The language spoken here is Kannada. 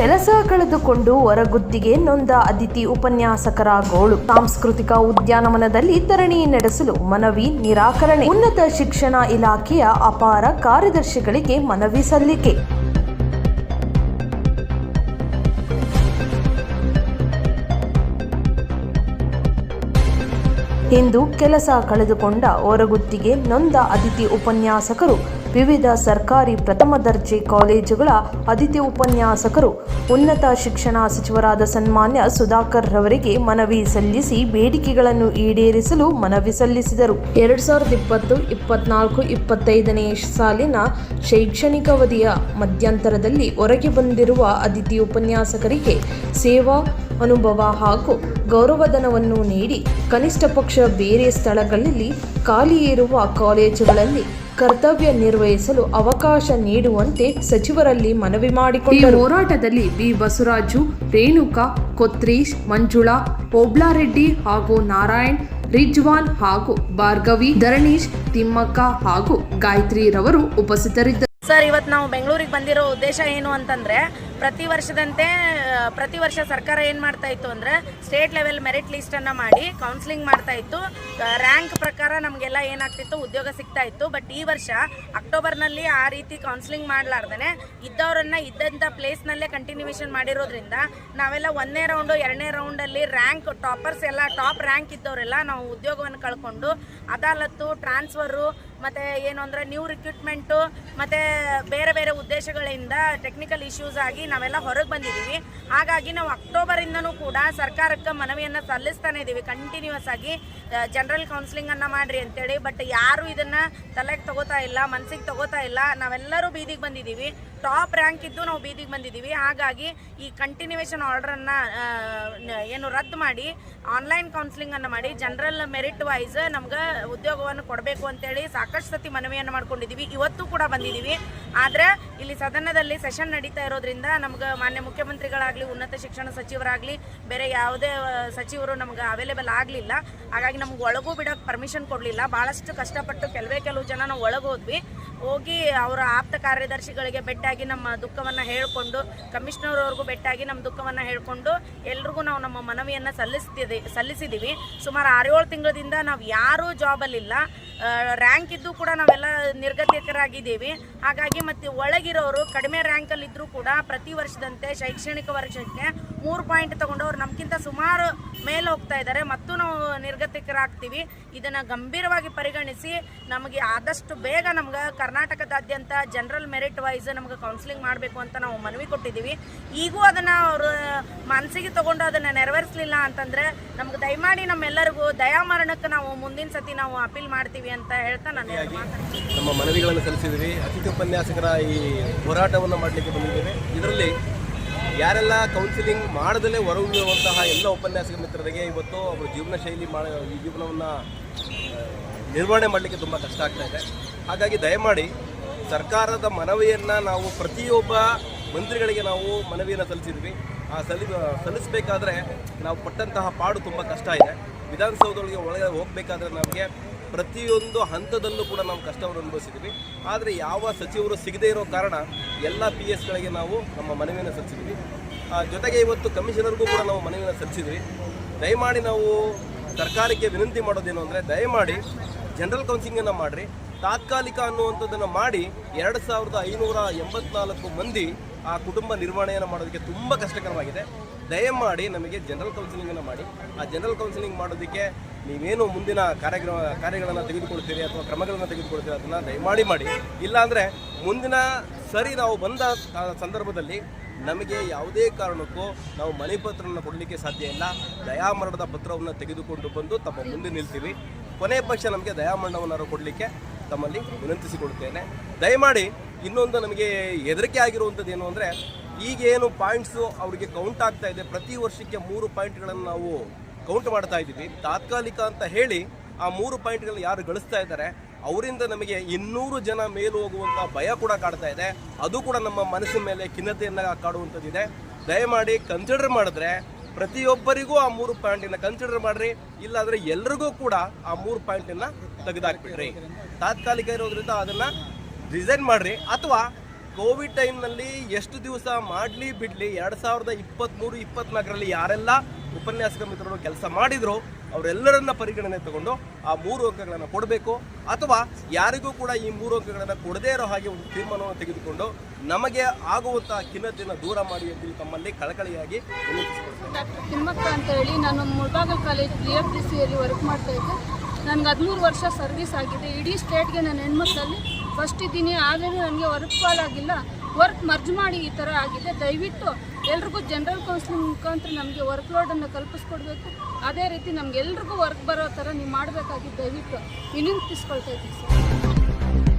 ಕೆಲಸ ಕಳೆದುಕೊಂಡು ಹೊರಗುತ್ತಿಗೆ ನೊಂದ ಅತಿಥಿ ಉಪನ್ಯಾಸಕರ ಗೋಳು. ಸಾಂಸ್ಕೃತಿಕ ಉದ್ಯಾನವನದಲ್ಲಿ ಧರಣಿ ನಡೆಸಲು ಮನವಿ, ನಿರಾಕರಣೆ. ಉನ್ನತ ಶಿಕ್ಷಣ ಇಲಾಖೆಯ ಅಪಾರ ಕಾರ್ಯದರ್ಶಿಗಳಿಗೆ ಮನವಿ ಸಲ್ಲಿಕೆ. ಇಂದು ಕೆಲಸ ಕಳೆದುಕೊಂಡ ಹೊರಗುತ್ತಿಗೆ ನೊಂದ ಅತಿಥಿ ಉಪನ್ಯಾಸಕರು ವಿವಿಧ ಸರ್ಕಾರಿ ಪ್ರಥಮ ದರ್ಜೆ ಕಾಲೇಜುಗಳ ಅತಿಥಿ ಉಪನ್ಯಾಸಕರು, ಉನ್ನತ ಶಿಕ್ಷಣ ಸಚಿವರಾದ ಸನ್ಮಾನ್ಯ ಸುಧಾಕರ್ ರವರಿಗೆ ಮನವಿ ಸಲ್ಲಿಸಿ ಬೇಡಿಕೆಗಳನ್ನು ಈಡೇರಿಸಲು ಮನವಿ ಸಲ್ಲಿಸಿದರು. ಎರಡ್ ಸಾವಿರದ ಇಪ್ಪತ್ತು, ಇಪ್ಪತ್ನಾಲ್ಕು, ಇಪ್ಪತ್ತೈದನೇ ಸಾಲಿನ ಶೈಕ್ಷಣಿಕ ಅವಧಿಯ ಮಧ್ಯಂತರದಲ್ಲಿ ಹೊರಗೆ ಬಂದಿರುವ ಅತಿಥಿ ಉಪನ್ಯಾಸಕರಿಗೆ ಸೇವಾ, ಅನುಭವ ಹಾಗೂ ಗೌರವಧನವನ್ನು ನೀಡಿ ಕನಿಷ್ಠ ಪಕ್ಷ ಬೇರೆ ಸ್ಥಳಗಳಲ್ಲಿ ಖಾಲಿ ಇರುವ ಕಾಲೇಜುಗಳಲ್ಲಿ ಕರ್ತವ್ಯ ನಿರ್ವಹಿಸಲು ಅವಕಾಶ ನೀಡುವಂತೆ ಸಚಿವರಲ್ಲಿ ಮನವಿ ಮಾಡಿಕೊಂಡರು. ಈ ಹೋರಾಟದಲ್ಲಿ ಬಿ ಬಸವರಾಜು ರೇಣುಕಾ ಕೊತ್ರೀಶ್ ಮಂಜುಳಾ ಪೋಬ್ಲಾರೆಡ್ಡಿ ಹಾಗೂ ನಾರಾಯಣ್ ರಿಜ್ವಾನ್ ಹಾಗೂ ಭಾರ್ಗವಿ ಧರಣೀಶ್ ತಿಮ್ಮಕ್ಕ ಹಾಗೂ ಗಾಯತ್ರಿ ರವರು ಉಪಸ್ಥಿತರಿದ್ದರು ಸರ್ ಇವತ್ತು ನಾವು ಬೆಂಗಳೂರಿಗೆ ಬಂದಿರೋ ಉದ್ದೇಶ ಏನು ಅಂತಂದ್ರೆ ಪ್ರತಿ ವರ್ಷದಂತೆ ಪ್ರತಿ ವರ್ಷ ಸರ್ಕಾರ ಏನು ಮಾಡ್ತಾ ಇತ್ತು ಅಂದರೆ ಸ್ಟೇಟ್ ಲೆವೆಲ್ ಮೆರಿಟ್ ಲಿಸ್ಟನ್ನು ಮಾಡಿ ಕೌನ್ಸಿಲಿಂಗ್ ಮಾಡ್ತಾ ಇತ್ತು. ರ್ಯಾಂಕ್ ಪ್ರಕಾರ ನಮಗೆಲ್ಲ ಏನಾಗ್ತಿತ್ತು? ಉದ್ಯೋಗ ಸಿಗ್ತಾ ಇತ್ತು. ಬಟ್ ಈ ವರ್ಷ ಅಕ್ಟೋಬರ್ನಲ್ಲಿ ಆ ರೀತಿ ಕೌನ್ಸಿಲಿಂಗ್ ಮಾಡಲಾರ್ದೇ ಇದ್ದವರನ್ನ ಇದ್ದಂಥ ಪ್ಲೇಸ್ನಲ್ಲೇ ಕಂಟಿನ್ಯೂಷನ್ ಮಾಡಿರೋದ್ರಿಂದ ನಾವೆಲ್ಲ ಒಂದನೇ ರೌಂಡು ಎರಡನೇ ರೌಂಡಲ್ಲಿ ರ್ಯಾಂಕ್ ಟಾಪರ್ಸ್ ಎಲ್ಲ ಟಾಪ್ ರ್ಯಾಂಕ್ ಇದ್ದವರೆಲ್ಲ ನಾವು ಉದ್ಯೋಗವನ್ನು ಕಳ್ಕೊಂಡು ಅದಾಲತ್ತು ಟ್ರಾನ್ಸ್ಫರು ಮತ್ತು ಏನು ಅಂದರೆ ನ್ಯೂ ರಿಕ್ರೂಟ್ಮೆಂಟು ಮತ್ತು ಬೇರೆ ಬೇರೆ ಉದ್ದೇಶಗಳಿಂದ ಟೆಕ್ನಿಕಲ್ ಇಶ್ಯೂಸ್ ಆಗಿ ನಾವೆಲ್ಲ ಹೊರಗೆ ಬಂದಿದ್ದೀವಿ. ಹಾಗಾಗಿ ನಾವು ಅಕ್ಟೋಬರಿಂದನೂ ಕೂಡ ಸರ್ಕಾರಕ್ಕೆ ಮನವಿಯನ್ನು ಸಲ್ಲಿಸ್ತಾನೆ ಇದ್ದೀವಿ ಕಂಟಿನ್ಯೂಸ್ ಆಗಿ ಜನರಲ್ ಕೌನ್ಸಿಲಿಂಗನ್ನು ಮಾಡಿರಿ ಅಂತೇಳಿ. ಬಟ್ ಯಾರು ಇದನ್ನು ತಲೆಗೆ ತಗೋತಾ ಇಲ್ಲ, ಮನ್ಸಿಗೆ ತಗೋತಾ ಇಲ್ಲ. ನಾವೆಲ್ಲರೂ ಬೀದಿಗೆ ಬಂದಿದ್ದೀವಿ. ಟಾಪ್ ರ್ಯಾಂಕ್ ಇದ್ದು ನಾವು ಬೀದಿಗೆ ಬಂದಿದ್ದೀವಿ. ಹಾಗಾಗಿ ಈ ಕಂಟಿನ್ಯೂವೇಶನ್ ಆರ್ಡ್ರನ್ನು ಏನು ರದ್ದು ಮಾಡಿ ಆನ್ಲೈನ್ ಕೌನ್ಸಿಲಿಂಗನ್ನು ಮಾಡಿ ಜನರಲ್ ಮೆರಿಟ್ ವೈಸ್ ನಮ್ಗೆ ಉದ್ಯೋಗವನ್ನು ಕೊಡಬೇಕು ಅಂತೇಳಿ ಸಾಕಷ್ಟು ಸತಿ ಮನವಿಯನ್ನು ಮಾಡ್ಕೊಂಡಿದ್ದೀವಿ. ಇವತ್ತು ಕೂಡ ಬಂದಿದ್ದೀವಿ. ಆದರೆ ಇಲ್ಲಿ ಸದನದಲ್ಲಿ ಸೆಷನ್ ನಡೀತಾ ಇರೋದ್ರಿಂದ ನಮ್ಗೆ ಮಾನ್ಯ ಮುಖ್ಯಮಂತ್ರಿಗಳಾಗಲಿ, ಉನ್ನತ ಶಿಕ್ಷಣ ಸಚಿವರಾಗಲಿ, ಬೇರೆ ಯಾವುದೇ ಸಚಿವರು ನಮ್ಗೆ ಅವೈಲೇಬಲ್ ಆಗಲಿಲ್ಲ. ಹಾಗಾಗಿ ನಮ್ಗೆ ಒಳಗೂ ಬಿಡೋಕ್ಕೆ ಪರ್ಮಿಷನ್ ಕೊಡಲಿಲ್ಲ. ಭಾಳಷ್ಟು ಕಷ್ಟಪಟ್ಟು ಕೆಲವೇ ಕೆಲವು ಜನ ನಾವು ಒಳಗೆ ಹೋದ್ವಿ. ಹೋಗಿ ಅವರ ಆಪ್ತ ಕಾರ್ಯದರ್ಶಿಗಳಿಗೆ ಬೆಟ್ಟಾಗಿ ನಮ್ಮ ದುಃಖವನ್ನು ಹೇಳಿಕೊಂಡು ಕಮಿಷನರ್ ಅವ್ರಿಗೂ ಬೆಟ್ಟಾಗಿ ನಮ್ಮ ದುಃಖವನ್ನು ಹೇಳಿಕೊಂಡು ಎಲ್ರಿಗೂ ನಾವು ನಮ್ಮ ಮನವಿಯನ್ನು ಸಲ್ಲಿಸ್ತಿದ್ದೆ ಸಲ್ಲಿಸಿದ್ದೀವಿ ಸುಮಾರು ಆರೇಳು ತಿಂಗಳಿಂದ ನಾವು ಯಾರೂ ಜಾಬಲ್ಲಿಲ್ಲ ರ್ಯಾಂಕ್ ಇದ್ದು ಕೂಡ ನಾವೆಲ್ಲ ನಿರ್ಗತಿಕರಾಗಿದ್ದೀವಿ. ಹಾಗಾಗಿ ಮತ್ತು ಒಳಗಿರೋರು ಕಡಿಮೆ ರ್ಯಾಂಕಲ್ಲಿದ್ದರೂ ಕೂಡ ಪ್ರತಿ ವರ್ಷದಂತೆ ಶೈಕ್ಷಣಿಕ ವರ್ಷಕ್ಕೆ ಮೂರು ಪಾಯಿಂಟ್ ತಗೊಂಡವ್ರು ನಮ್ಗಿಂತ ಸುಮಾರು ಮೇಲೆ ಹೋಗ್ತಾ ಇದ್ದಾರೆ. ಮತ್ತು ನಾವು ನಿರ್ಗತಿಕರಾಗ್ತೀವಿ. ಇದನ್ನು ಗಂಭೀರವಾಗಿ ಪರಿಗಣಿಸಿ ನಮಗೆ ಆದಷ್ಟು ಬೇಗ ನಮ್ಗೆ ಕರ್ನಾಟಕದಾದ್ಯಂತ ಜನರಲ್ ಮೆರಿಟ್ ವೈಸ್ ನಮ್ಗೆ ಕೌನ್ಸಿಲಿಂಗ್ ಮಾಡಬೇಕು ಅಂತ ನಾವು ಮನವಿ ಕೊಟ್ಟಿದ್ದೀವಿ. ಈಗೂ ಅದನ್ನು ಅವರು ಮನಸ್ಸಿಗೆ ತಗೊಂಡು ಅದನ್ನು ನೆರವೇರಿಸಲಿಲ್ಲ ಅಂತಂದರೆ ನಮ್ಗೆ ದಯಮಾಡಿ ನಮ್ಮೆಲ್ಲರಿಗೂ ದಯಾಮರಣಕ್ಕೆ ನಾವು ಮುಂದಿನ ಸತಿ ನಾವು ಅಪೀಲ್ ಮಾಡ್ತೀವಿ ಅಂತ ಹೇಳ್ತಾ ನಾನು ನಮ್ಮ ಮನವಿಗಳನ್ನು ಸಲ್ಲಿಸಿದ್ದೀವಿ. ಅತಿಥಿ ಉಪನ್ಯಾಸಕರ ಈ ಹೋರಾಟವನ್ನು ಮಾಡಲಿಕ್ಕೆ ಬಂದಿದ್ದೇವೆ. ಇದರಲ್ಲಿ ಯಾರೆಲ್ಲ ಕೌನ್ಸಿಲಿಂಗ್ ಮಾಡದಲ್ಲೇ ಹೊರಗುವಂತಹ ಎಲ್ಲ ಉಪನ್ಯಾಸಕ ಮಿತ್ರರಿಗೆ ಇವತ್ತು ಅವರ ಜೀವನ ಶೈಲಿ ಮಾಡ ಈ ಜೀವನವನ್ನು ನಿರ್ವಹಣೆ ಮಾಡಲಿಕ್ಕೆ ತುಂಬ ಕಷ್ಟ ಆಗ್ತಾ ಇದೆ. ಹಾಗಾಗಿ ದಯಮಾಡಿ ಸರ್ಕಾರದ ಮನವಿಯನ್ನು ನಾವು ಪ್ರತಿಯೊಬ್ಬ ಮಂತ್ರಿಗಳಿಗೆ ನಾವು ಮನವಿಯನ್ನು ಸಲ್ಲಿಸಿದ್ವಿ. ಆ ಸಲ್ಲಿ ಸಲ್ಲಿಸಬೇಕಾದ್ರೆ ನಾವು ಪಟ್ಟಂತಹ ಪಾಡು ತುಂಬ ಕಷ್ಟ ಇದೆ. ವಿಧಾನಸೌಧದೊಳಗೆ ಒಳಗೆ ಹೋಗಬೇಕಾದ್ರೆ ನಮಗೆ ಪ್ರತಿಯೊಂದು ಹಂತದಲ್ಲೂ ಕೂಡ ನಾವು ಕಷ್ಟವನ್ನು ಅನುಭವಿಸಿದ್ವಿ. ಆದರೆ ಯಾವ ಸಚಿವರು ಸಿಗದೇ ಇರೋ ಕಾರಣ ಎಲ್ಲ ಪಿ ಎಸ್ಗಳಿಗೆ ನಾವು ನಮ್ಮ ಮನವಿಯನ್ನು ಸಲ್ಲಿಸಿದ್ವಿ. ಜೊತೆಗೆ ಇವತ್ತು ಕಮಿಷನರ್ಗೂ ಕೂಡ ನಾವು ಮನವಿಯನ್ನು ಸಲ್ಲಿಸಿದ್ವಿ. ದಯಮಾಡಿ ನಾವು ಸರ್ಕಾರಕ್ಕೆ ವಿನಂತಿ ಮಾಡೋದೇನು ಅಂದರೆ ದಯಮಾಡಿ ಜನರಲ್ ಕೌನ್ಸಿಲಿಂಗನ್ನು ಮಾಡಿರಿ. ತಾತ್ಕಾಲಿಕ ಅನ್ನುವಂಥದ್ದನ್ನು ಮಾಡಿ ಎರಡು ಸಾವಿರದ ಐನೂರ ಎಂಬತ್ನಾಲ್ಕು ಮಂದಿ ಆ ಕುಟುಂಬ ನಿರ್ವಹಣೆಯನ್ನು ಮಾಡೋದಕ್ಕೆ ತುಂಬ ಕಷ್ಟಕರವಾಗಿದೆ. ದಯಮಾಡಿ ನಮಗೆ ಜನರಲ್ ಕೌನ್ಸಿಲಿಂಗನ್ನು ಮಾಡಿ. ಆ ಜನರಲ್ ಕೌನ್ಸಿಲಿಂಗ್ ಮಾಡೋದಕ್ಕೆ ನೀವೇನು ಮುಂದಿನ ಕಾರ್ಯಕ್ರಮ ಕಾರ್ಯಗಳನ್ನು ತೆಗೆದುಕೊಳ್ತೀರಿ ಅಥವಾ ಕ್ರಮಗಳನ್ನು ತೆಗೆದುಕೊಳ್ತೀರಿ ಅದನ್ನು ದಯಮಾಡಿ ಮಾಡಿ. ಇಲ್ಲಾಂದರೆ ಮುಂದಿನ ಸರಿ ನಾವು ಬಂದ ಸಂದರ್ಭದಲ್ಲಿ ನಮಗೆ ಯಾವುದೇ ಕಾರಣಕ್ಕೂ ನಾವು ಮನೆ ಪತ್ರವನ್ನು ಕೊಡಲಿಕ್ಕೆ ಸಾಧ್ಯ ಇಲ್ಲ. ದಯಾಮರಣದ ಪತ್ರವನ್ನು ತೆಗೆದುಕೊಂಡು ಬಂದು ತಮ್ಮ ಮುಂದೆ ನಿಲ್ತೀವಿ. ಕೊನೆ ಪಕ್ಷ ನಮಗೆ ದಯಾಮರಣವನ್ನು ಕೊಡಲಿಕ್ಕೆ ತಮ್ಮಲ್ಲಿ ವಿನಂತಿಸಿಕೊಡುತ್ತೇನೆ ದಯಮಾಡಿ ಇನ್ನೊಂದು ನಮಗೆ ಹೆದರಿಕೆ ಆಗಿರುವಂಥದ್ದು ಏನು ಅಂದರೆ, ಈಗೇನು ಪಾಯಿಂಟ್ಸು ಅವರಿಗೆ ಕೌಂಟ್ ಆಗ್ತಾ ಇದೆ, ಪ್ರತಿ ವರ್ಷಕ್ಕೆ ಮೂರು ಪಾಯಿಂಟ್ಗಳನ್ನು ನಾವು ಕೌಂಟ್ ಮಾಡ್ತಾ ಇದ್ದೀವಿ. ತಾತ್ಕಾಲಿಕ ಅಂತ ಹೇಳಿ ಆ ಮೂರು ಪಾಯಿಂಟ್ಗಳನ್ನ ಯಾರು ಗಳಿಸ್ತಾ ಇದ್ದಾರೆ, ಅವರಿಂದ ನಮಗೆ ಇನ್ನೂರು ಜನ ಮೇಲು ಹೋಗುವಂಥ ಭಯ ಕೂಡ ಕಾಡ್ತಾ ಇದೆ. ಅದು ಕೂಡ ನಮ್ಮ ಮನಸ್ಸಿನ ಮೇಲೆ ಖಿನ್ನತೆಯನ್ನು ಕಾಡುವಂಥದ್ದಿದೆ ದಯಮಾಡಿ ಕನ್ಸಿಡರ್ ಮಾಡಿದ್ರೆ ಪ್ರತಿಯೊಬ್ಬರಿಗೂ ಆ ಮೂರು ಪಾಯಿಂಟನ್ನು ಕನ್ಸಿಡರ್ ಮಾಡ್ರಿ, ಇಲ್ಲಾಂದರೆ ಎಲ್ರಿಗೂ ಕೂಡ ಆ ಮೂರು ಪಾಯಿಂಟನ್ನು ತೆಗೆದಾಕ್ಬಿಡ್ರಿ. ತಾತ್ಕಾಲಿಕ ಇರೋದ್ರಿಂದ ಅದನ್ನು ರಿಸೈನ್ ಮಾಡ್ರಿ. ಅಥವಾ ಕೋವಿಡ್ ಟೈಮ್ನಲ್ಲಿ ಎಷ್ಟು ದಿವಸ ಮಾಡಲಿ ಬಿಡಲಿ ಎರಡು ಸಾವಿರದ ಇಪ್ಪತ್ತ್ಮೂರು ಇಪ್ಪತ್ನಾಲ್ಕರಲ್ಲಿ ಯಾರೆಲ್ಲ ಉಪನ್ಯಾಸಕ ಮಿತ್ರರು ಕೆಲಸ ಮಾಡಿದ್ರು, ಅವರೆಲ್ಲರನ್ನ ಪರಿಗಣನೆ ತಗೊಂಡು ಆ ಮೂರು ಅಂಕಗಳನ್ನು ಕೊಡಬೇಕು. ಅಥವಾ ಯಾರಿಗೂ ಕೂಡ ಈ ಮೂರು ಅಂಕಗಳನ್ನು ಕೊಡದೇ ಇರೋ ಹಾಗೆ ಒಂದು ತೀರ್ಮಾನವನ್ನು ತೆಗೆದುಕೊಂಡು ನಮಗೆ ಆಗುವಂತಹ ಖಿನ್ನತೆಯನ್ನು ದೂರ ಮಾಡಿ ಎಂದು ತಮ್ಮಲ್ಲಿ ಕಳಕಳಿಯಾಗಿ ಡಾಕ್ಟರ್ ತಿಮ್ಮಕ್ಕ ಅಂತ ಹೇಳಿ ನಾನು Mulbagal college B F D ಸಿಯಲ್ಲಿ ವರ್ಕ್ ಮಾಡ್ತಾ ಇದ್ದೆ. ನನಗೆ ಹದಿಮೂರು ವರ್ಷ ಸರ್ವಿಸ್ ಆಗಿದೆ. ಇಡೀ ಸ್ಟೇಟ್ಗೆ ನಾನು ಹೆಣ್ಮಕ್ಳಲ್ಲಿ ಫಸ್ಟ್ ಇದ್ದೀನಿ ಆದರೂ ನನಗೆ ವರ್ಕ್ ಕಾಲ್ ಆಗಿಲ್ಲ. ವರ್ಕ್ ಮರ್ಜ್ ಮಾಡಿ ಈ ಥರ ಆಗಿದೆ. ದಯವಿಟ್ಟು ಎಲ್ರಿಗೂ ಜನರಲ್ ಕೌನ್ಸಿಲಿಂಗ್ ಮುಖಾಂತರ ನಮಗೆ ವರ್ಕ್ ಲೋಡನ್ನು ಕಲ್ಪಿಸ್ಕೊಡ್ಬೇಕು. ಅದೇ ರೀತಿ ನಮ್ಗೆ ಎಲ್ರಿಗೂ ವರ್ಕ್ ಬರೋ ಥರ ನೀವು ಮಾಡಬೇಕಾಗಿ ದಯವಿಟ್ಟು ವಿನಂತಿಸ್ಕೊಳ್ತಾ ಇದ್ದೀನಿ ಸರ್